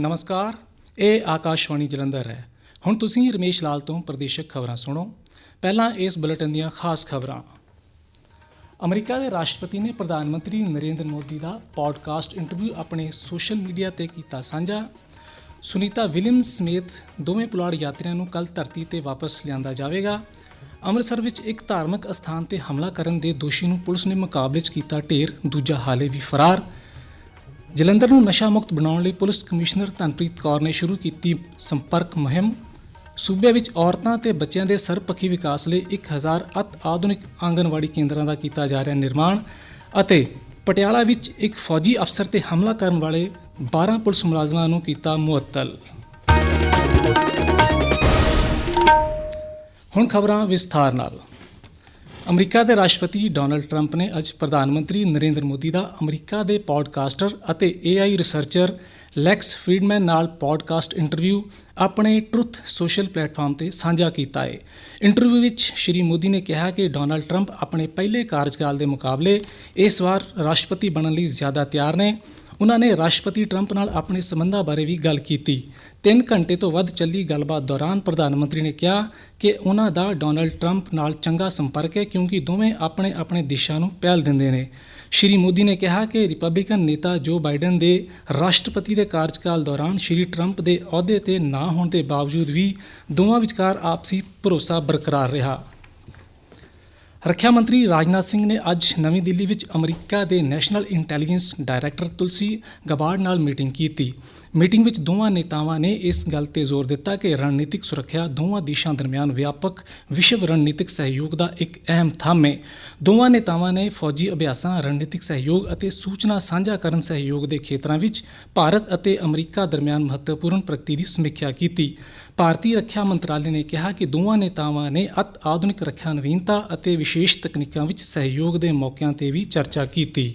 ਨਮਸਕਾਰ, ਇਹ ਆਕਾਸ਼ਵਾਣੀ ਜਲੰਧਰ ਹੈ। ਹੁਣ ਤੁਸੀਂ ਰਮੇਸ਼ ਲਾਲ ਤੋਂ ਪ੍ਰਦੇਸ਼ਕ ਖਬਰਾਂ ਸੁਣੋ। ਪਹਿਲਾਂ ਇਸ ਬੁਲੇਟਿਨ ਦੀਆਂ ਖਾਸ ਖਬਰਾਂ। ਅਮਰੀਕਾ ਦੇ ਰਾਸ਼ਟਰਪਤੀ ਨੇ ਪ੍ਰਧਾਨ ਮੰਤਰੀ ਨਰਿੰਦਰ ਮੋਦੀ ਦਾ ਪੋਡਕਾਸਟ ਇੰਟਰਵਿਊ ਆਪਣੇ ਸੋਸ਼ਲ ਮੀਡੀਆ ਤੇ ਕੀਤਾ ਸਾਂਝਾ। ਸੁਨੀਤਾ ਵਿਲੀਅਮਸ ਸਮੇਤ ਦੋਵੇਂ ਪੁਲਾੜ ਯਾਤਰੀਆਂ ਨੂੰ ਕੱਲ ਧਰਤੀ ਤੇ ਵਾਪਸ ਲਿਆਂਦਾ ਜਾਵੇਗਾ। ਅੰਮ੍ਰਿਤਸਰ ਵਿੱਚ ਇੱਕ ਧਾਰਮਿਕ ਅਸਥਾਨ ਤੇ ਹਮਲਾ ਕਰਨ ਦੇ ਦੋਸ਼ੀ ਨੂੰ ਪੁਲਿਸ ਨੇ ਮੁਕਾਬਲੇ 'ਚ ਕੀਤਾ ਢੇਰ, ਦੂਜਾ ਹਾਲੇ ਵੀ ਫਰਾਰ। ਜਲੰਧਰ ਨੂੰ ਨਸ਼ਾ ਮੁਕਤ ਬਣਾਉਣ ਲਈ ਪੁਲਿਸ ਕਮਿਸ਼ਨਰ ਧਨਪ੍ਰੀਤ ਕੌਰ ਨੇ ਸ਼ੁਰੂ ਕੀਤੀ ਸੰਪਰਕ ਮੁਹਿੰਮ। ਸੂਬੇ ਵਿੱਚ ਔਰਤਾਂ ਤੇ ਬੱਚਿਆਂ ਦੇ ਸਰਬਪੱਖੀ ਵਿਕਾਸ ਲਈ 1000 ਅਤ ਆਧੁਨਿਕ ਆਂਗਨਵਾੜੀ ਕੇਂਦਰਾਂ ਦਾ ਕੀਤਾ ਜਾ ਰਿਹਾ ਨਿਰਮਾਣ ਅਤੇ ਪਟਿਆਲਾ ਵਿੱਚ ਇੱਕ ਫੌਜੀ ਅਫਸਰ ਤੇ ਹਮਲਾ ਕਰਨ ਵਾਲੇ 12 ਪੁਲਿਸ ਮੁਲਾਜ਼ਮਾਂ ਨੂੰ ਕੀਤਾ ਮੁਅੱਤਲ। ਹੁਣ ਖਬਰਾਂ ਵਿਸਥਾਰ ਨਾਲ। ਅਮਰੀਕਾ ਦੇ ਰਾਸ਼ਟਰਪਤੀ ਡੋਨਲਡ ਟਰੰਪ ਨੇ ਅੱਜ ਪ੍ਰਧਾਨ ਮੰਤਰੀ ਨਰਿੰਦਰ ਮੋਦੀ ਦਾ ਅਮਰੀਕਾ ਦੇ ਪੋਡਕਾਸਟਰ ਅਤੇ AI ਰਿਸਰਚਰ ਲੈਕਸ ਫਰੀਡਮੈਨ ਨਾਲ ਪੋਡਕਾਸਟ ਇੰਟਰਵਿਊ ਆਪਣੇ ਟਰੁੱਥ ਸੋਸ਼ਲ ਪਲੇਟਫਾਰਮ ਤੇ ਸਾਂਝਾ ਕੀਤਾ ਹੈ। ਇੰਟਰਵਿਊ ਵਿੱਚ ਸ਼੍ਰੀ ਮੋਦੀ ਨੇ ਕਿਹਾ ਕਿ ਡੋਨਲਡ ਟਰੰਪ ਆਪਣੇ ਪਹਿਲੇ ਕਾਰਜਕਾਲ ਦੇ ਮੁਕਾਬਲੇ ਇਸ ਵਾਰ ਰਾਸ਼ਟਰਪਤੀ ਬਣਨ ਲਈ ਜ਼ਿਆਦਾ ਤਿਆਰ ਨੇ। ਉਹਨਾਂ ਨੇ ਰਾਸ਼ਟਰਪਤੀ ਟਰੰਪ ਨਾਲ ਆਪਣੇ ਸਬੰਧਾਂ ਬਾਰੇ ਵੀ ਗੱਲ ਕੀਤੀ। 3 ਘੰਟੇ ਤੋਂ ਵੱਧ ਚੱਲੀ ਗੱਲਬਾਤ ਦੌਰਾਨ ਪ੍ਰਧਾਨ ਮੰਤਰੀ ਨੇ ਕਿਹਾ ਕਿ ਉਹਨਾਂ ਦਾ ਡੋਨਲਡ ਟਰੰਪ ਨਾਲ ਚੰਗਾ ਸੰਪਰਕ ਹੈ ਕਿਉਂਕਿ ਦੋਵੇਂ ਆਪਣੇ ਆਪਣੇ ਦਿਸ਼ਾ ਨੂੰ ਪਹਿਲ ਦਿੰਦੇ ਨੇ। ਸ਼੍ਰੀ ਮੋਦੀ ਨੇ ਕਿਹਾ ਕਿ ਰਿਪਬਲਿਕਨ ਨੇਤਾ ਜੋ ਬਾਈਡਨ ਦੇ ਰਾਸ਼ਟਰਪਤੀ ਦੇ ਕਾਰਜਕਾਲ ਦੌਰਾਨ ਸ਼੍ਰੀ ਟਰੰਪ ਦੇ ਅਹੁਦੇ ਤੇ ਨਾ ਹੋਣ ਦੇ ਬਾਵਜੂਦ ਵੀ ਦੋਵਾਂ ਵਿਚਕਾਰ ਆਪਸੀ ਭਰੋਸਾ ਬਰਕਰਾਰ ਰਿਹਾ। ਰੱਖਿਆ ਮੰਤਰੀ ਰਾਜਨਾਥ ਸਿੰਘ ਨੇ ਅੱਜ ਨਵੀਂ ਦਿੱਲੀ ਵਿੱਚ ਅਮਰੀਕਾ ਦੇ national intelligence director Tulsi Gabbard ਨਾਲ ਮੀਟਿੰਗ ਕੀਤੀ। ਮੀਟਿੰਗ ਵਿੱਚ ਦੋਵਾਂ ਨੇਤਾਵਾਂ ਨੇ ਇਸ ਗੱਲ ਤੇ ਜ਼ੋਰ ਦਿੱਤਾ ਕਿ ਰਣਨੀਤਿਕ ਸੁਰੱਖਿਆ ਦੋਵਾਂ ਦੇਸ਼ਾਂ ਦਰਮਿਆਨ ਵਿਆਪਕ ਵਿਸ਼ਵ ਰਣਨੀਤਿਕ ਸਹਿਯੋਗ ਦਾ ਇੱਕ ਅਹਿਮ ਥੰਮ ਹੈ। ਦੋਵਾਂ ਨੇਤਾਵਾਂ ਨੇ ਫੌਜੀ ਅਭਿਆਸਾਂ, ਰਣਨੀਤਿਕ ਸਹਿਯੋਗ ਅਤੇ ਸੂਚਨਾ ਸਾਂਝਾ ਕਰਨ ਸਹਿਯੋਗ ਦੇ ਖੇਤਰਾਂ ਵਿੱਚ ਭਾਰਤ ਅਤੇ ਅਮਰੀਕਾ ਦਰਮਿਆਨ ਮਹੱਤਵਪੂਰਨ ਪ੍ਰਗਤੀ ਦੀ ਸਮੀਖਿਆ ਕੀਤੀ। ਭਾਰਤੀ ਰੱਖਿਆ ਮੰਤਰਾਲੇ ਨੇ ਕਿਹਾ ਕਿ ਦੋਵਾਂ ਨੇਤਾਵਾਂ ਨੇ ਅਤ ਆਧੁਨਿਕ ਰੱਖਿਆ ਨਵੀਨਤਾ ਅਤੇ ਵਿਸ਼ੇਸ਼ ਤਕਨੀਕਾਂ ਵਿੱਚ ਸਹਿਯੋਗ ਦੇ ਮੌਕਿਆਂ ਤੇ ਵੀ ਚਰਚਾ ਕੀਤੀ।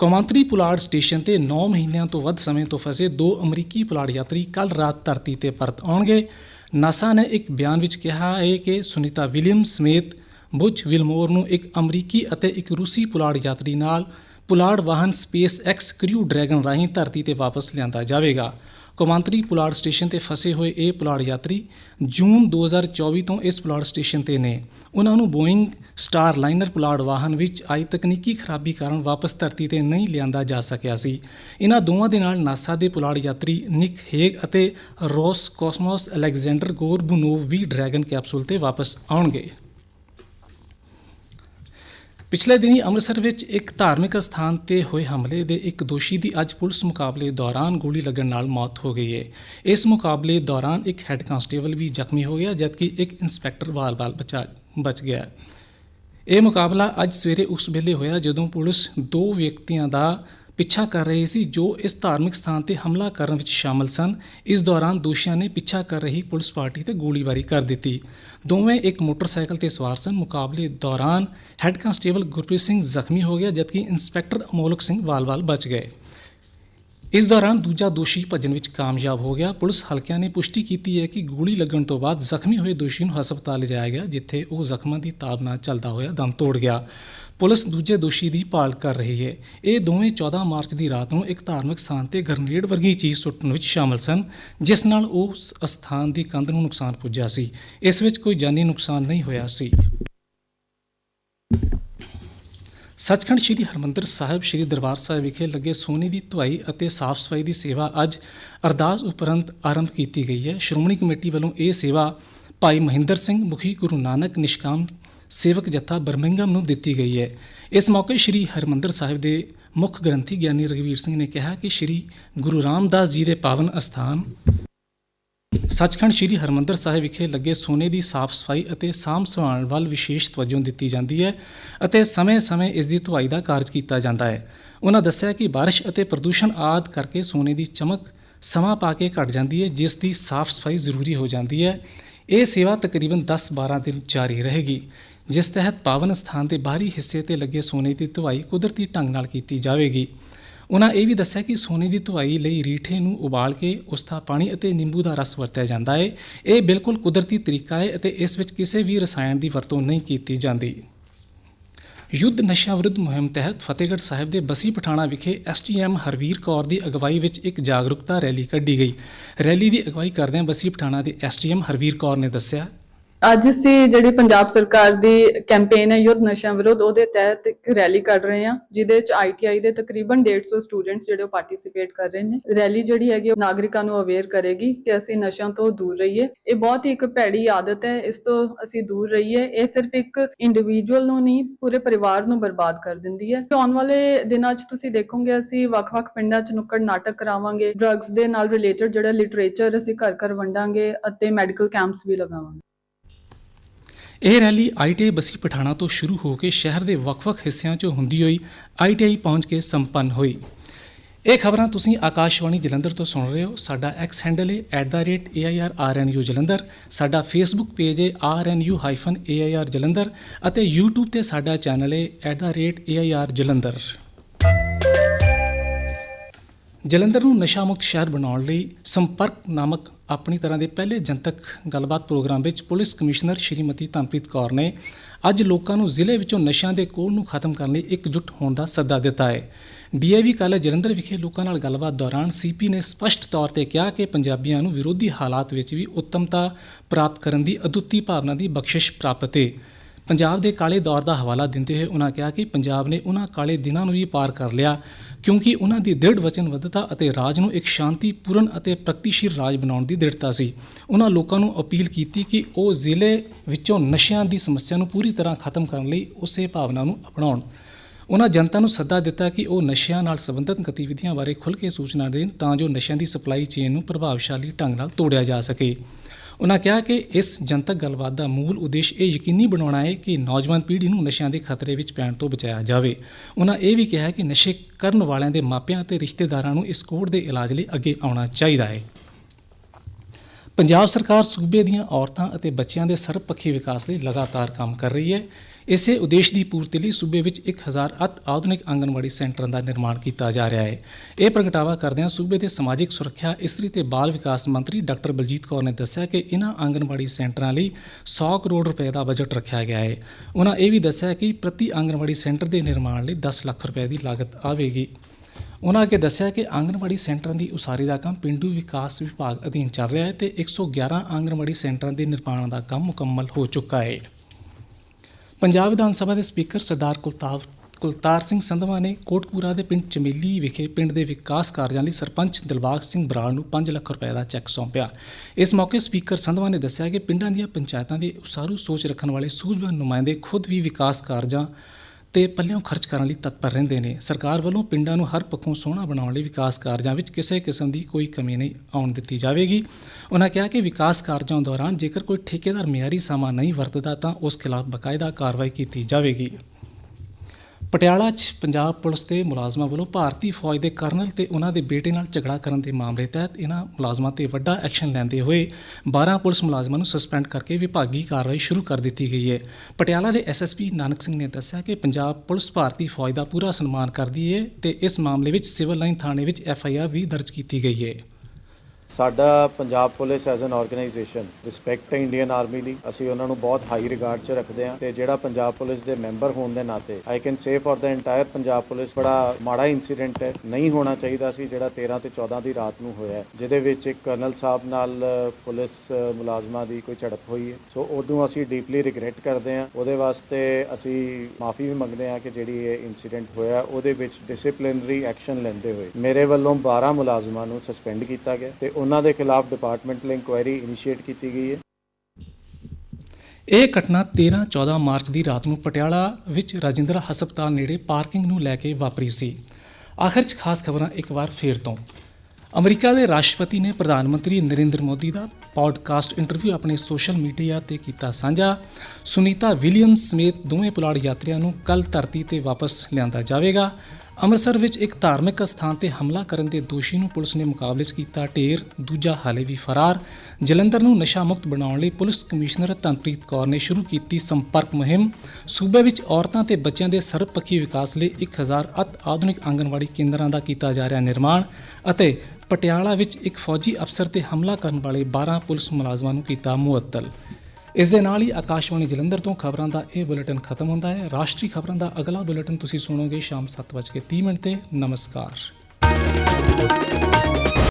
ਕੌਮਾਂਤਰੀ ਪੁਲਾੜ ਸਟੇਸ਼ਨ ਤੇ 9 ਮਹੀਨਿਆਂ ਤੋਂ ਵੱਧ ਸਮੇਂ ਤੋਂ ਫਸੇ ਦੋ ਅਮਰੀਕੀ ਪੁਲਾੜ ਯਾਤਰੀ ਕੱਲ ਰਾਤ ਧਰਤੀ ਤੇ ਪਰਤ ਆਉਣਗੇ। ਨਾਸਾ ਨੇ ਇੱਕ ਬਿਆਨ ਵਿੱਚ ਕਿਹਾ ਹੈ ਕਿ ਸੁਨੀਤਾ ਵਿਲੀਅਮ ਸਮੇਤ ਬੁਚ ਵਿਲਮੋਰ ਨੂੰ ਇੱਕ ਅਮਰੀਕੀ ਅਤੇ ਇੱਕ ਰੂਸੀ ਪੁਲਾੜ ਯਾਤਰੀ ਨਾਲ ਪੁਲਾੜ ਵਾਹਨ ਸਪੇਸ ਐਕਸ ਕ੍ਰਿਊ ਡਰੈਗਨ ਰਾਹੀਂ ਧਰਤੀ ਤੇ ਵਾਪਸ ਲਿਆਂਦਾ ਜਾਵੇਗਾ। ਕੌਮਾਂਤਰੀ ਪੁਲਾੜ ਸਟੇਸ਼ਨ ਤੇ ਫਸੇ ਹੋਏ ਇਹ ਪੁਲਾੜ ਯਾਤਰੀ ਜੂਨ 2024 ਤੋਂ ਇਸ ਪੁਲਾੜ ਸਟੇਸ਼ਨ ਤੇ ਨੇ। ਉਹਨਾਂ ਨੂੰ ਬੋਇੰਗ ਸਟਾਰ ਲਾਈਨਰ ਪੁਲਾੜ ਵਾਹਨ ਵਿੱਚ ਆਈ ਤਕਨੀਕੀ ਖਰਾਬੀ ਕਾਰਨ ਵਾਪਸ ਧਰਤੀ ਤੇ ਨਹੀਂ ਲਿਆਂਦਾ ਜਾ ਸਕਿਆ ਸੀ। ਇਹਨਾਂ ਦੋਵਾਂ ਦੇ ਨਾਲ ਨਾਸਾ ਦੇ ਪੁਲਾੜ ਯਾਤਰੀ ਨਿਕ ਹੇਗ ਅਤੇ ਰੋਸ ਕੋਸਮੋਸ ਅਲੈਗਜ਼ੈਂਡਰ ਗੋਰਬੂਨੋਵ ਵੀ ਡਰੈਗਨ ਕੈਪਸੂਲ ਤੇ ਵਾਪਸ ਆਉਣਗੇ। ਪਿਛਲੇ ਦਿਨੀ ਅੰਮ੍ਰਿਤਸਰ ਵਿੱਚ ਇੱਕ ਧਾਰਮਿਕ ਸਥਾਨ ਤੇ ਹੋਏ ਹਮਲੇ ਦੇ ਇੱਕ ਦੋਸ਼ੀ ਦੀ ਅੱਜ ਪੁਲਿਸ ਮੁਕਾਬਲੇ ਦੌਰਾਨ ਗੋਲੀ ਲੱਗਣ ਨਾਲ ਮੌਤ ਹੋ ਗਈ ਹੈ। ਇਸ ਮੁਕਾਬਲੇ ਦੌਰਾਨ ਇੱਕ ਹੈੱਡ ਕਾਂਸਟੇਬਲ ਵੀ ਜ਼ਖਮੀ ਹੋ ਗਿਆ, ਜਦਕਿ ਇੱਕ ਇੰਸਪੈਕਟਰ ਬਾਲ-ਬਾਲ ਬਚਾ, ਬਚ ਗਿਆ। ਇਹ ਮੁਕਾਬਲਾ ਅੱਜ ਸਵੇਰੇ ਉਸ ਵੇਲੇ ਹੋਇਆ ਜਦੋਂ ਪੁਲਿਸ ਦੋ ਵਿਅਕਤੀਆਂ ਦਾ ਪਿੱਛਾ ਕਰ ਰਹੇ ਸੀ ਜੋ ਇਸ ਧਾਰਮਿਕ ਸਥਾਨ ਤੇ ਹਮਲਾ ਕਰਨ ਵਿੱਚ ਸ਼ਾਮਲ ਸਨ। ਇਸ ਦੌਰਾਨ ਦੋਸ਼ੀਆਂ ਨੇ ਪਿੱਛਾ ਕਰ ਰਹੀ ਪੁਲਿਸ ਪਾਰਟੀ ਤੇ ਗੋਲੀਬਾਰੀ ਕਰ ਦਿੱਤੀ। ਦੋਵੇਂ ਇੱਕ ਮੋਟਰਸਾਈਕਲ ਤੇ ਸਵਾਰ ਸਨ। ਮੁਕਾਬਲੇ ਦੌਰਾਨ ਹੈੱਡ ਕਾਂਸਟੇਬਲ ਗੁਰਪ੍ਰੀਤ ਸਿੰਘ ਜ਼ਖਮੀ ਹੋ ਗਿਆ, ਜਦਕਿ ਇੰਸਪੈਕਟਰ ਅਮੋਲਕ ਸਿੰਘ ਵਾਲਵਾਲ ਬਚ ਗਏ। ਇਸ ਦੌਰਾਨ ਦੂਜਾ ਦੋਸ਼ੀ ਭੱਜਣ ਵਿੱਚ ਕਾਮਯਾਬ ਹੋ ਗਿਆ। ਪੁਲਿਸ ਹਲਕਿਆਂ ਨੇ ਪੁਸ਼ਟੀ ਕੀਤੀ ਹੈ ਕਿ ਗੋਲੀ ਲੱਗਣ ਤੋਂ ਬਾਅਦ ਜ਼ਖਮੀ ਹੋਏ ਦੋਸ਼ੀ ਨੂੰ ਹਸਪਤਾਲ ਲਿਜਾਇਆ ਗਿਆ, ਜਿੱਥੇ ਉਹ ਜ਼ਖਮਾਂ ਦੀ ਤਾਬ ਨਾਲ ਚੱਲਦਾ ਹੋਇਆ ਦਮ ਤੋੜ ਗਿਆ। ਪੁਲਿਸ ਦੂਜੇ ਦੋਸ਼ੀ ਦੀ ਭਾਲ ਕਰ ਰਹੀ ਹੈ। ਇਹ ਦੋਵੇਂ 14 ਮਾਰਚ ਦੀ ਰਾਤ ਨੂੰ ਇੱਕ ਧਾਰਮਿਕ ਸਥਾਨ ਤੇ ਗ੍ਰਨੇਡ ਵਰਗੀ ਚੀਜ਼ ਸੁੱਟਣ ਵਿੱਚ ਸ਼ਾਮਲ ਸਨ, ਜਿਸ ਨਾਲ ਉਸ ਸਥਾਨ ਦੀ ਕੰਧ ਨੂੰ ਨੁਕਸਾਨ ਪੁੱਜਾ ਸੀ। ਇਸ ਵਿੱਚ ਕੋਈ ਜਾਨੀ ਨੁਕਸਾਨ ਨਹੀਂ ਹੋਇਆ ਸੀ। ਸੱਚਖੰਡ ਸ੍ਰੀ ਹਰਮੰਦਰ ਸਾਹਿਬ, ਸ੍ਰੀ ਦਰਬਾਰ ਸਾਹਿਬ ਵਿਖੇ ਲੱਗੇ ਸੋਨੇ ਦੀ ਧੁਆਈ ਅਤੇ ਸਾਫ਼ ਸਫ਼ਾਈ ਦੀ ਸੇਵਾ ਅੱਜ ਅਰਦਾਸ ਉਪਰੰਤ ਆਰੰਭ ਕੀਤੀ ਗਈ ਹੈ। ਸ਼੍ਰੋਮਣੀ ਕਮੇਟੀ ਵੱਲੋਂ ਇਹ ਸੇਵਾ ਭਾਈ ਮਹਿੰਦਰ ਸਿੰਘ ਮੁਖੀ ਗੁਰੂ ਨਾਨਕ ਨਿਸ਼ਕਾਮ ਸੇਵਕ ਜਥਾ ਬਰਮਿੰਗਮ ਨੂੰ ਦਿੱਤੀ ਗਈ ਹੈ। ਇਸ ਮੌਕੇ ਸ੍ਰੀ ਹਰਮੰਦਰ ਸਾਹਿਬ ਦੇ ਮੁੱਖ ਗ੍ਰੰਥੀ ਗਿਆਨੀ ਰਗਵੀਰ ਸਿੰਘ ਨੇ ਕਿਹਾ ਕਿ ਸ੍ਰੀ ਗੁਰੂ ਰਾਮਦਾਸ ਜੀ ਦੇ ਪਾਵਨ ਅਸਥਾਨ ਸੱਚਖੰਡ ਸ੍ਰੀ ਹਰਮੰਦਰ ਸਾਹਿਬ ਵਿਖੇ ਲੱਗੇ ਸੋਨੇ ਦੀ ਸਾਫ਼ ਸਫ਼ਾਈ ਅਤੇ ਸਾਂਭ ਸੰਭਾਲ ਵੱਲ ਵਿਸ਼ੇਸ਼ ਤਵੱਜੋ ਦਿੱਤੀ ਜਾਂਦੀ ਹੈ ਅਤੇ ਸਮੇਂ-ਸਮੇਂ ਇਸ ਦੀ ਧੁਆਈ ਦਾ ਕਾਰਜ ਕੀਤਾ ਜਾਂਦਾ ਹੈ। ਉਹਨਾਂ ਦੱਸਿਆ ਕਿ ਬਾਰਿਸ਼ ਅਤੇ ਪ੍ਰਦੂਸ਼ਣ ਆਦ ਕਰਕੇ ਸੋਨੇ ਦੀ ਚਮਕ ਸਮਾਂ ਪਾ ਕੇ ਘਟ ਜਾਂਦੀ ਹੈ, ਜਿਸ ਦੀ ਸਾਫ਼ ਸਫ਼ਾਈ ਜ਼ਰੂਰੀ ਹੋ ਜਾਂਦੀ ਹੈ। ਇਹ ਸੇਵਾ ਤਕਰੀਬਨ 10-12 ਦਿਨ ਜਾਰੀ ਰਹੇਗੀ। ਜਿਸ ਤਹਿਤ ਪਾਵਨ ਸਥਾਨ ਦੇ ਬਾਹਰੀ ਹਿੱਸੇ ਤੇ ਲੱਗੇ ਸੋਨੇ ਦੀ ਧੁਆਈ ਕੁਦਰਤੀ ਢੰਗ ਨਾਲ ਕੀਤੀ ਜਾਵੇਗੀ। ਉਹਨਾਂ ਇਹ ਵੀ ਦੱਸਿਆ ਕਿ ਸੋਨੇ ਦੀ ਧੁਆਈ ਲਈ ਰੀਠੇ ਨੂੰ ਉਬਾਲ ਕੇ ਉਸ ਦਾ ਪਾਣੀ ਅਤੇ ਨਿੰਬੂ ਦਾ ਰਸ ਵਰਤਿਆ ਜਾਂਦਾ ਹੈ ਇਹ ਬਿਲਕੁਲ ਕੁਦਰਤੀ ਤਰੀਕਾ ਹੈ ਅਤੇ ਇਸ ਵਿੱਚ ਕਿਸੇ ਵੀ ਰਸਾਇਣ ਦੀ ਵਰਤੋਂ ਨਹੀਂ ਕੀਤੀ ਜਾਂਦੀ। ਯੁੱਧ ਨਸ਼ਾ ਵਿਰੁੱਧ ਮੁਹਿੰਮ ਤਹਿਤ ਫਤਿਹਗੜ੍ਹ ਸਾਹਿਬ ਦੇ ਬਸੀ ਪਠਾਣਾ ਵਿਖੇ ਐਸਟੀਐਮ ਹਰਵੀਰ ਕੌਰ ਦੀ ਅਗਵਾਈ ਵਿੱਚ ਇੱਕ ਜਾਗਰੂਕਤਾ ਰੈਲੀ ਕੱਢੀ ਗਈ। ਰੈਲੀ ਦੀ ਅਗਵਾਈ ਕਰਦਿਆਂ ਬਸੀ ਪਠਾਣਾ ਦੇ ਐਸਟੀਐਮ ਹਰਵੀਰ ਕੌਰ ਨੇ ਦੱਸਿਆ ਅੱਜ ਅਸੀਂ ਜਿਹੜੀ ਪੰਜਾਬ ਸਰਕਾਰ ਦੀ ਕੈਂਪੇਨ ਹੈ, ਯੁੱਧ ਨਸ਼ਿਆਂ ਵਿਰੁੱਧ, ਉਹਦੇ ਤਹਿਤ ਇੱਕ ਰੈਲੀ ਕੱਢ ਰਹੇ ਹਾਂ, ਜਿਹਦੇ ਵਿੱਚ ਆਈਟੀਆਈ ਦੇ ਤਕਰੀਬਨ 150 ਸਟੂਡੈਂਟਸ ਜਿਹੜੇ ਉਹ ਪਾਰਟਿਸਿਪੇਟ ਕਰ ਰਹੇ ਨੇ। ਰੈਲੀ ਜਿਹੜੀ ਹੈਗੀ ਉਹ ਨਾਗਰਿਕਾਂ ਨੂੰ ਅਵੇਅਰ ਕਰੇਗੀ ਕਿ ਅਸੀਂ ਨਸ਼ਿਆਂ ਤੋਂ ਦੂਰ ਰਹੀਏ। ਇਹ ਬਹੁਤ ਹੀ ਇੱਕ ਭੈੜੀ ਆਦਤ ਹੈ, ਇਸ ਤੋਂ ਅਸੀਂ ਦੂਰ ਰਹੀਏ। ਇਹ ਸਿਰਫ ਇੱਕ ਇੰਡੀਵਿਜੂਅਲ ਨੂੰ ਨਹੀਂ, ਪੂਰੇ ਪਰਿਵਾਰ ਨੂੰ ਬਰਬਾਦ ਕਰ ਦਿੰਦੀ ਹੈ। ਆਉਣ ਵਾਲੇ ਦਿਨਾਂ 'ਚ ਤੁਸੀਂ ਦੇਖੋਗੇ, ਅਸੀਂ ਵੱਖ-ਵੱਖ ਪਿੰਡਾਂ 'ਚ ਨੁੱਕੜ ਨਾਟਕ ਕਰਾਵਾਂਗੇ। ਡਰੱਗਸ ਦੇ ਨਾਲ ਰਿਲੇਟਡ ਜਿਹੜਾ ਲਿਟਰੇਚਰ ਅਸੀਂ ਘਰ ਘਰ ਵੰਡਾਂਗੇ ਅਤੇ ਮੈਡੀਕਲ ਕੈਂਪਸ ਵੀ ਲਗਾਵਾਂਗੇ। ਇਹ ਰੈਲੀ ਆਈਟੀਆਈ ਬਸੀ ਪਠਾਣਾ ਤੋਂ ਸ਼ੁਰੂ ਹੋ ਕੇ ਸ਼ਹਿਰ ਦੇ ਵੱਖ-ਵੱਖ ਹਿੱਸਿਆਂ 'ਚੋਂ ਹੁੰਦੀ ਹੋਈ ਆਈਟੀਆਈ ਪਹੁੰਚ ਕੇ ਸੰਪੰਨ ਹੋਈ। ਇਹ ਖਬਰਾਂ ਤੁਸੀਂ ਆਕਾਸ਼ਵਾਣੀ ਜਲੰਧਰ ਤੋਂ ਸੁਣ ਰਹੇ ਹੋ। ਸਾਡਾ ਐਕਸ ਹੈਂਡਲ ਹੈ @airrnu ਜਲੰਧਰ, ਸਾਡਾ ਫੇਸਬੁੱਕ ਪੇਜ ਹੈ rnu-air ਜਲੰਧਰ ਅਤੇ YouTube ਤੇ ਸਾਡਾ ਚੈਨਲ ਹੈ @air ਜਲੰਧਰ। ਜਲੰਧਰ ਨੂੰ ਨਸ਼ਾ ਮੁਕਤ ਸ਼ਹਿਰ ਬਣਾਉਣ ਲਈ ਸੰਪਰਕ ਨਾਮਕ ਆਪਣੀ ਤਰ੍ਹਾਂ ਦੇ ਪਹਿਲੇ ਜਨਤਕ ਗੱਲਬਾਤ ਪ੍ਰੋਗਰਾਮ ਵਿੱਚ ਪੁਲਿਸ ਕਮਿਸ਼ਨਰ ਸ਼੍ਰੀਮਤੀ ਧਨਪ੍ਰੀਤ ਕੌਰ ਨੇ ਅੱਜ ਲੋਕਾਂ ਨੂੰ ਜ਼ਿਲ੍ਹੇ ਵਿੱਚੋਂ ਨਸ਼ਿਆਂ ਦੇ ਕੋਲ ਨੂੰ ਖਤਮ ਕਰਨ ਲਈ ਇਕਜੁੱਟ ਹੋਣ ਦਾ ਸੱਦਾ ਦਿੱਤਾ ਹੈ। ਡੀਏਵੀ ਕਾਲਜ ਜਲੰਧਰ ਵਿਖੇ ਲੋਕਾਂ ਨਾਲ ਗੱਲਬਾਤ ਦੌਰਾਨ ਸੀਪੀ ਨੇ ਸਪਸ਼ਟ ਤੌਰ ਤੇ ਕਿਹਾ ਕਿ ਪੰਜਾਬੀਆਂ ਨੂੰ ਵਿਰੋਧੀ ਹਾਲਾਤ ਵਿੱਚ ਵੀ ਉੱਤਮਤਾ ਪ੍ਰਾਪਤ ਕਰਨ ਦੀ ਅਦੁੱਤੀ ਭਾਵਨਾ ਦੀ ਬਖਸ਼ਿਸ਼ ਪ੍ਰਾਪਤ ਹੈ ਪੰਜਾਬ ਦੇ ਕਾਲੇ ਦੌਰ ਦਾ ਹਵਾਲਾ ਦਿੰਦੇ ਹੋਏ ਉਹਨਾਂ ਕਿਹਾ ਕਿ ਪੰਜਾਬ ਨੇ ਉਹਨਾਂ ਕਾਲੇ ਦਿਨਾਂ ਨੂੰ ਵੀ ਪਾਰ ਕਰ ਲਿਆ, ਕਿਉਂਕਿ ਉਹਨਾਂ ਦੀ ਦ੍ਰਿੜ ਵਚਨਬੱਧਤਾ ਅਤੇ ਰਾਜ ਨੂੰ ਇੱਕ ਸ਼ਾਂਤੀਪੂਰਨ ਅਤੇ ਪ੍ਰਗਤੀਸ਼ੀਲ ਰਾਜ ਬਣਾਉਣ ਦੀ ਦ੍ਰਿੜਤਾ ਸੀ। ਉਹਨਾਂ ਲੋਕਾਂ ਨੂੰ ਅਪੀਲ ਕੀਤੀ ਕਿ ਉਹ ਜ਼ਿਲ੍ਹੇ ਵਿੱਚੋਂ ਨਸ਼ਿਆਂ ਦੀ ਸਮੱਸਿਆ ਨੂੰ ਪੂਰੀ ਤਰ੍ਹਾਂ ਖਤਮ ਕਰਨ ਲਈ ਉਸੇ ਭਾਵਨਾ ਨੂੰ ਅਪਣਾਉਣ। ਉਹਨਾਂ ਜਨਤਾ ਨੂੰ ਸੱਦਾ ਦਿੱਤਾ ਕਿ ਉਹ ਨਸ਼ਿਆਂ ਨਾਲ ਸੰਬੰਧਿਤ ਗਤੀਵਿਧੀਆਂ ਬਾਰੇ ਖੁੱਲ੍ਹ ਕੇ ਸੂਚਨਾ ਦੇਣ ਤਾਂ ਜੋ ਨਸ਼ਿਆਂ ਦੀ ਸਪਲਾਈ ਚੇਨ ਨੂੰ ਪ੍ਰਭਾਵਸ਼ਾਲੀ ਢੰਗ ਨਾਲ ਤੋੜਿਆ ਜਾ ਸਕੇ। ਉਹਨਾਂ ਕਿਹਾ ਕਿ ਇਸ ਜਨਤਕ ਗੱਲਬਾਤ ਦਾ ਮੂਲ ਉਦੇਸ਼ ਇਹ ਯਕੀਨੀ ਬਣਾਉਣਾ ਹੈ ਕਿ ਨੌਜਵਾਨ ਪੀੜ੍ਹੀ ਨੂੰ ਨਸ਼ਿਆਂ ਦੇ ਖਤਰੇ ਵਿੱਚ ਪੈਣ ਤੋਂ ਬਚਾਇਆ ਜਾਵੇ। ਉਹਨਾਂ ਇਹ ਵੀ ਕਿਹਾ ਕਿ ਨਸ਼ੇ ਕਰਨ ਵਾਲਿਆਂ ਦੇ ਮਾਪਿਆਂ ਅਤੇ ਰਿਸ਼ਤੇਦਾਰਾਂ ਨੂੰ ਇਸ ਕੋਡ ਦੇ ਇਲਾਜ ਲਈ ਅੱਗੇ ਆਉਣਾ ਚਾਹੀਦਾ ਹੈ। ਪੰਜਾਬ ਸਰਕਾਰ ਸੂਬੇ ਦੀਆਂ ਔਰਤਾਂ ਅਤੇ ਬੱਚਿਆਂ ਦੇ ਸਰਬਪੱਖੀ ਵਿਕਾਸ ਲਈ ਲਗਾਤਾਰ ਕੰਮ ਕਰ ਰਹੀ ਹੈ। ਇਸੇ ਉਦੇਸ਼ ਦੀ ਪੂਰਤੀ ਲਈ ਸੂਬੇ ਵਿੱਚ 1000 ਅਤ ਆਧੁਨਿਕ ਆਂਗਨਵਾੜੀ ਸੈਂਟਰਾਂ ਦਾ ਨਿਰਮਾਣ ਕੀਤਾ ਜਾ ਰਿਹਾ ਹੈ। ਇਹ ਪ੍ਰਗਟਾਵਾ ਕਰਦਿਆਂ ਸੂਬੇ ਦੇ ਸਮਾਜਿਕ ਸੁਰੱਖਿਆ, ਇਸਤਰੀ ਤੇ ਬਾਲ ਵਿਕਾਸ ਮੰਤਰੀ ਡਾਕਟਰ ਬਲਜੀਤ ਕੌਰ ਨੇ ਦੱਸਿਆ ਕਿ ਇਨ੍ਹਾਂ ਆਂਗਨਵਾੜੀ ਸੈਂਟਰਾਂ ਲਈ 100 ਕਰੋੜ ਰੁਪਏ ਦਾ ਬਜਟ ਰੱਖਿਆ ਗਿਆ ਹੈ। ਉਹਨਾਂ ਇਹ ਵੀ ਦੱਸਿਆ ਕਿ ਪ੍ਰਤੀ ਆਂਗਨਵਾੜੀ ਸੈਂਟਰ ਦੇ ਨਿਰਮਾਣ ਲਈ 10 ਲੱਖ ਰੁਪਏ ਦੀ ਲਾਗਤ ਆਵੇਗੀ। ਉਹਨਾਂ ਅੱਗੇ ਦੱਸਿਆ ਕਿ ਆਂਗਨਵਾੜੀ ਸੈਂਟਰਾਂ ਦੀ ਉਸਾਰੀ ਦਾ ਕੰਮ ਪਿੰਡੂ ਵਿਕਾਸ ਵਿਭਾਗ ਅਧੀਨ ਚੱਲ ਰਿਹਾ ਹੈ ਤੇ 111 ਆਂਗਨਵਾੜੀ ਸੈਂਟਰਾਂ ਦੇ ਨਿਰਮਾਣ ਦਾ ਕੰਮ ਮੁਕੰਮਲ ਹੋ ਚੁੱਕਾ ਹੈ। ਪੰਜਾਬ ਵਿਧਾਨ ਸਭਾ ਦੇ ਸਪੀਕਰ ਸਰਦਾਰ ਕੁਲਤਾਰ ਕੁਲਤਾਰ ਸਿੰਘ ਸੰਧਵਾ ਨੇ ਕੋਟਪੂਰਾ ਦੇ ਪਿੰਡ ਚਮੇਲੀ ਵਿਖੇ ਪਿੰਡ ਦੇ ਵਿਕਾਸ ਕਾਰਜਾਂ ਲਈ ਸਰਪੰਚ ਦਿਲਬਾਗ ਸਿੰਘ ਬਰਾੜ ਨੂੰ 5 ਲੱਖ ਰੁਪਏ ਦਾ ਚੈੱਕ ਸੌਂਪਿਆ। ਇਸ ਮੌਕੇ ਸਪੀਕਰ ਸੰਧਵਾ ਨੇ ਦੱਸਿਆ ਕਿ ਪਿੰਡਾਂ ਦੀਆਂ ਪੰਚਾਇਤਾਂ ਦੇ ਉਸਾਰੂ ਸੋਚ ਰੱਖਣ ਵਾਲੇ ਸੂਝਵਾਨ ਨੁਮਾਇੰਦੇ ਖੁਦ ਵੀ ਵਿਕਾਸ ਕਾਰਜਾਂ ਤੇ ਪੱਲਿਓਂ ਖਰਚ ਕਰਨ ਲਈ ਤਤਪਰ ਰਹਿੰਦੇ ਨੇ। ਸਰਕਾਰ ਵੱਲੋਂ ਪਿੰਡਾਂ ਨੂੰ ਹਰ ਪੱਖੋਂ ਸੋਹਣਾ ਬਣਾਉਣ ਲਈ ਵਿਕਾਸ ਕਾਰਜਾਂ ਵਿੱਚ ਕਿਸੇ ਕਿਸਮ ਦੀ ਕੋਈ ਕਮੀ ਨਹੀਂ ਆਉਣ ਦਿੱਤੀ ਜਾਵੇਗੀ। ਉਹਨਾਂ ਕਿਹਾ ਕਿ ਵਿਕਾਸ ਕਾਰਜਾਂ ਦੌਰਾਨ ਜੇਕਰ ਕੋਈ ਠੇਕੇਦਾਰ ਮਿਆਰੀ ਸਮਾਂ ਨਹੀਂ ਵਰਤਦਾ ਤਾਂ ਉਸ ਖਿਲਾਫ ਬਕਾਇਦਾ ਕਾਰਵਾਈ ਕੀਤੀ ਜਾਵੇਗੀ। ਪਟਿਆਲਾ 'ਚ ਪੰਜਾਬ ਪੁਲਿਸ ਦੇ ਮੁਲਾਜ਼ਮਾਂ ਵੱਲੋਂ ਭਾਰਤੀ ਫੌਜ ਦੇ ਕਰਨਲ ਤੇ ਉਹਨਾਂ ਦੇ ਬੇਟੇ ਨਾਲ ਝਗੜਾ ਕਰਨ ਦੇ ਮਾਮਲੇ ਤਹਿਤ ਇਹਨਾਂ ਮੁਲਾਜ਼ਮਾਂ ਤੇ ਵੱਡਾ ਐਕਸ਼ਨ ਲੈਂਦੇ ਹੋਏ 12 ਪੁਲਿਸ ਮੁਲਾਜ਼ਮਾਂ ਨੂੰ ਸਸਪੈਂਡ ਕਰਕੇ ਵਿਭਾਗੀ ਕਾਰਵਾਈ ਸ਼ੁਰੂ ਕਰ ਦਿੱਤੀ ਗਈ ਹੈ। ਪਟਿਆਲਾ ਦੇ ਐਸਐਸਪੀ ਨਾਨਕ ਸਿੰਘ ਨੇ ਦੱਸਿਆ ਕਿ ਪੰਜਾਬ ਪੁਲਿਸ ਭਾਰਤੀ ਫੌਜ ਦਾ ਪੂਰਾ ਸਨਮਾਨ ਕਰਦੀ ਹੈ ਤੇ ਇਸ ਮਾਮਲੇ ਵਿੱਚ ਸਿਵਲ ਲਾਈਨ ਥਾਣੇ ਵਿੱਚ ਐਫਆਈਆਰ ਵੀ ਦਰਜ ਕੀਤੀ ਗਈ ਹੈ। ਸਾਡਾ Punjab police as an organisation respect Indian army ਲਈ। ਅਸੀਂ ਉਹਨਾਂ ਨੂੰ ਬਹੁਤ ਹਾਈ ਰਿਗਾਰਡ 'ਚ ਰੱਖਦੇ ਹਾਂ ਤੇ ਜਿਹੜਾ ਪੰਜਾਬ ਪੁਲਿਸ ਦੇ ਮੈਂਬਰ ਹੋਣ ਦੇ ਨਾਤੇ I can say for the entire Punjab police ਬੜਾ ਮਾੜਾ ਇਨਸੀਡੈਂਟ ਹੈ। ਨਹੀਂ ਹੋਣਾ ਚਾਹੀਦਾ ਸੀ ਜਿਹੜਾ 13 ਤੇ 14 ਦੀ ਰਾਤ ਨੂੰ ਹੋਇਆ ਜਿਹਦੇ ਵਿੱਚ ਇੱਕ ਕਰਨਲ ਸਾਹਿਬ ਨਾਲ ਪੁਲਿਸ ਮੁਲਾਜ਼ਮਾਂ ਦੀ ਕੋਈ ਝੜਪ ਹੋਈ ਹੈ। ਸੋ ਉਦੋਂ ਅਸੀਂ ਡੀਪਲੀ ਰਿਗਰੈਟ ਕਰਦੇ ਹਾਂ। ਉਹਦੇ ਵਾਸਤੇ ਅਸੀਂ ਮਾਫੀ ਵੀ ਮੰਗਦੇ ਹਾਂ ਕਿ ਜਿਹੜੀ ਇਹ ਇਨਸੀਡੈਂਟ ਹੋਇਆ ਉਹਦੇ ਵਿੱਚ ਡਿਸਪਲਿਨਰੀ ਐਕਸ਼ਨ ਲੈਂਦੇ ਹੋਏ ਮੇਰੇ ਵੱਲੋਂ 12 ਮੁਲਾਜ਼ਮਾਂ ਨੂੰ ਸਸਪੈਂਡ ਕੀਤਾ ਗਿਆ ਤੇ ਉਹਨਾਂ ਦੇ ਖਿਲਾਫ ਡਿਪਾਰਟਮੈਂਟਲ ਇਨਕੁਆਇਰੀ ਇਨੀਸ਼ੀਏਟ ਕੀਤੀ ਗਈ ਹੈ। ਇਹ ਘਟਨਾ 13-14 ਮਾਰਚ ਦੀ ਰਾਤ ਨੂੰ ਪਟਿਆਲਾ ਵਿੱਚ ਰਾਜਿੰਦਰਾ ਹਸਪਤਾਲ ਨੇੜੇ ਪਾਰਕਿੰਗ ਨੂੰ ਲੈ ਕੇ ਵਾਪਰੀ ਸੀ। ਆਖਰ 'ਚ ਖਾਸ ਖਬਰਾਂ ਇੱਕ ਵਾਰ ਫੇਰ ਤੋਂ। ਅਮਰੀਕਾ ਦੇ ਰਾਸ਼ਟਰਪਤੀ ਨੇ ਪ੍ਰਧਾਨ ਮੰਤਰੀ ਨਰਿੰਦਰ ਮੋਦੀ ਦਾ ਪੌਡਕਾਸਟ ਇੰਟਰਵਿਊ ਆਪਣੇ ਸੋਸ਼ਲ ਮੀਡੀਆ ਤੇ ਕੀਤਾ ਸਾਂਝਾ। ਸੁਨੀਤਾ ਵਿਲੀਅਮ ਸਮੇਤ ਦੋਵੇਂ ਪੁਲਾੜ ਯਾਤਰੀਆਂ ਨੂੰ ਕੱਲ ਧਰਤੀ ਤੇ ਵਾਪਸ ਲਿਆਂਦਾ ਜਾਵੇਗਾ। ਅੰਮ੍ਰਿਤਸਰ ਵਿੱਚ ਇੱਕ ਧਾਰਮਿਕ ਸਥਾਨ ਤੇ ਹਮਲਾ ਕਰਨ ਦੇ ਦੋਸ਼ੀ ਨੂੰ ਪੁਲਿਸ ਨੇ ਮੁਕਾਬਲੇ 'ਚ ਕੀਤਾ ਢੇਰ, ਦੂਜਾ ਹਾਲੇ ਵੀ ਫਰਾਰ। ਜਲੰਧਰ ਨੂੰ ਨਸ਼ਾ ਮੁਕਤ ਬਣਾਉਣ ਲਈ ਪੁਲਿਸ ਕਮਿਸ਼ਨਰ ਧਨਪ੍ਰੀਤ ਕੌਰ ਨੇ ਸ਼ੁਰੂ ਕੀਤੀ ਸੰਪਰਕ ਮੁਹਿੰਮ। ਸੂਬੇ ਵਿੱਚ ਔਰਤਾਂ ਤੇ ਬੱਚਿਆਂ ਦੇ ਸਰਬਪੱਖੀ ਵਿਕਾਸ ਲਈ 1000 ਅਤ ਆਧੁਨਿਕ ਆਂਗਣਵਾੜੀ ਕੇਂਦਰਾਂ ਦਾ ਕੀਤਾ ਜਾ ਰਿਹਾ ਨਿਰਮਾਣ ਅਤੇ ਪਟਿਆਲਾ ਵਿੱਚ ਇੱਕ ਫੌਜੀ ਅਫਸਰ ਤੇ ਹਮਲਾ ਕਰਨ ਵਾਲੇ 12 ਪੁਲਿਸ ਮੁਲਾਜ਼ਮਾਂ ਨੂੰ ਕੀਤਾ ਮੁਅੱਤਲ। ਇਸ ਦੇ ਨਾਲ ਹੀ ਆਕਾਸ਼ਵਾਣੀ ਜਲੰਧਰ ਤੋਂ ਖਬਰਾਂ ਦਾ ਇਹ ਬੁਲੇਟਿਨ ਖਤਮ ਹੁੰਦਾ ਹੈ। ਰਾਸ਼ਟਰੀ ਖਬਰਾਂ ਦਾ ਅਗਲਾ ਬੁਲੇਟਿਨ ਤੁਸੀਂ ਸੁਣੋਗੇ ਸ਼ਾਮ 7:30 ਮਿੰਟ ਤੇ। ਨਮਸਕਾਰ।